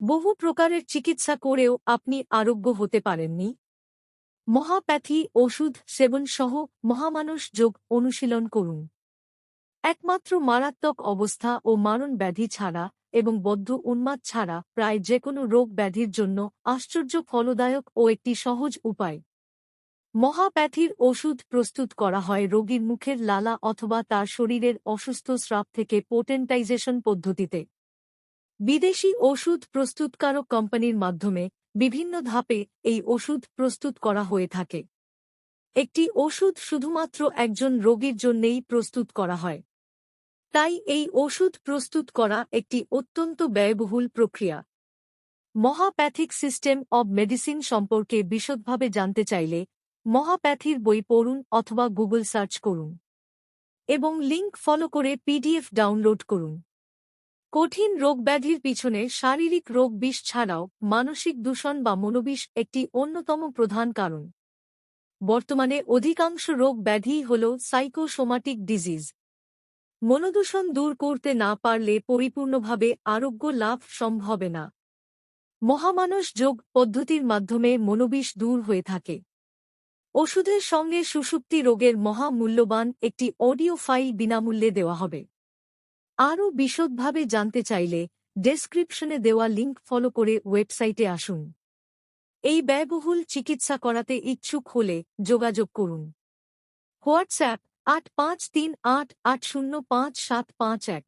বহু প্রকারের চিকিৎসা করেও আপনি আরোগ্য হতে পারেননি। মহাপ্যাথি ওষুধ সেবন সহ মহামানস যোগ অনুশীলন করুন। একমাত্র মারাত্মক অবস্থা ও মারণ ব্যাধি ছাড়া এবং বদ্ধ উন্মাদ ছাড়া প্রায় যে কোনো রোগ ব্যাধির জন্য আশ্চর্য ফলদায়ক ও একটি সহজ উপায়। মহাপ্যাথির ওষুধ প্রস্তুত করা হয় রোগীর মুখের লালা অথবা তার শরীরের অসুস্থ স্রাব থেকে পোটেন্টাইজেশন পদ্ধতিতে। বিদেশি ওষুধ প্রস্তুতকারক কোম্পানির মাধ্যমে বিভিন্ন ধাপে এই ওষুধ প্রস্তুত করা হয়ে থাকে। একটি ওষুধ শুধুমাত্র একজন রোগীর জন্যেই প্রস্তুত করা হয়। তাই এই ওষুধ প্রস্তুত করা একটি অত্যন্ত ব্যয়বহুল প্রক্রিয়া। মহাপ্যাথিক সিস্টেম অব মেডিসিন সম্পর্কে বিশদভাবে জানতে চাইলে মহাপ্যাথির বই পড়ুন অথবা গুগল সার্চ করুন। এবং লিঙ্ক ফলো করে পিডিএফ ডাউনলোড করুন। কঠিন রোগব্যাধির পিছনে শারীরিক রোগ বিষ ছাড়াও মানসিক দূষণ বা মনোবিষ একটি অন্যতম প্রধান কারণ। বর্তমানে অধিকাংশ রোগ ব্যাধিই হল সাইকোসোমাটিক ডিজিজ। মনোদূষণ দূর করতে না পারলে পরিপূর্ণভাবে আরোগ্য লাভ সম্ভবে না। মহামানস যোগ পদ্ধতির মাধ্যমে মনোবিষ দূর হয়ে থাকে। ওষুধের সঙ্গে সুষুপ্তি রোগের মহামূল্যবান একটি অডিও ফাইল বিনামূল্যে দেওয়া হবে। আরও বিশদভাবে জানতে চাইলে ডেসক্রিপশনে দেওয়া লিঙ্ক ফলো করে ওয়েবসাইটে আসুন। এই ব্যয়বহুল চিকিৎসা করাতে ইচ্ছুক হলে যোগাযোগ করুন। হোয়াটসঅ্যাপ আট পাঁচ তিন আট আট শূন্য পাঁচ সাত পাঁচ এক।